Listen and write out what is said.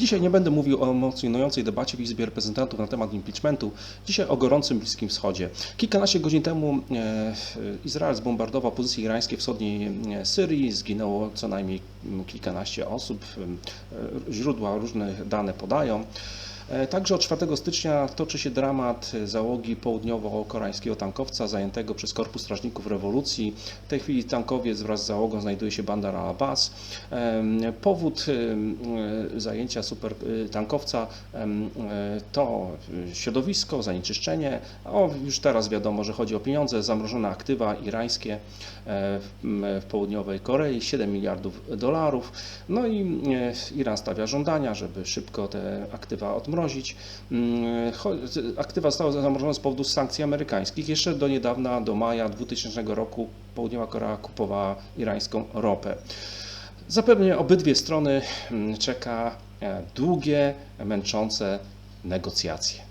Dzisiaj nie będę mówił o emocjonującej debacie w Izbie Reprezentantów na temat impeachmentu. Dzisiaj o gorącym Bliskim Wschodzie. Kilkanaście godzin temu e, Izrael zbombardował pozycje irańskie w wschodniej e, Syrii. Zginęło co najmniej kilkanaście osób. E, Źródła różne dane podają. E, Także od 4 stycznia toczy się dramat załogi południowo-koreańskiego tankowca zajętego przez Korpus Strażników Rewolucji. W tej chwili tankowiec wraz z załogą znajduje się Bandar al-Abbas. Powód e, zajęcia supertankowca e, to środowisko, zanieczyszczenie. O, już teraz wiadomo, że chodzi o pieniądze, zamrożone aktywa irańskie w, południowej Korei, 7 miliardów dolarów. No i Iran stawia żądania, żeby szybko te aktywa odmrozić. Mm, cho- Aktywa zostały zamrożone z powodu sankcji amerykańskich. Jeszcze do niedawna, do maja 2000 roku, Południowa Korea kupowała irańską ropę. Zapewne obydwie strony mm, czeka e, długie, męczące negocjacje.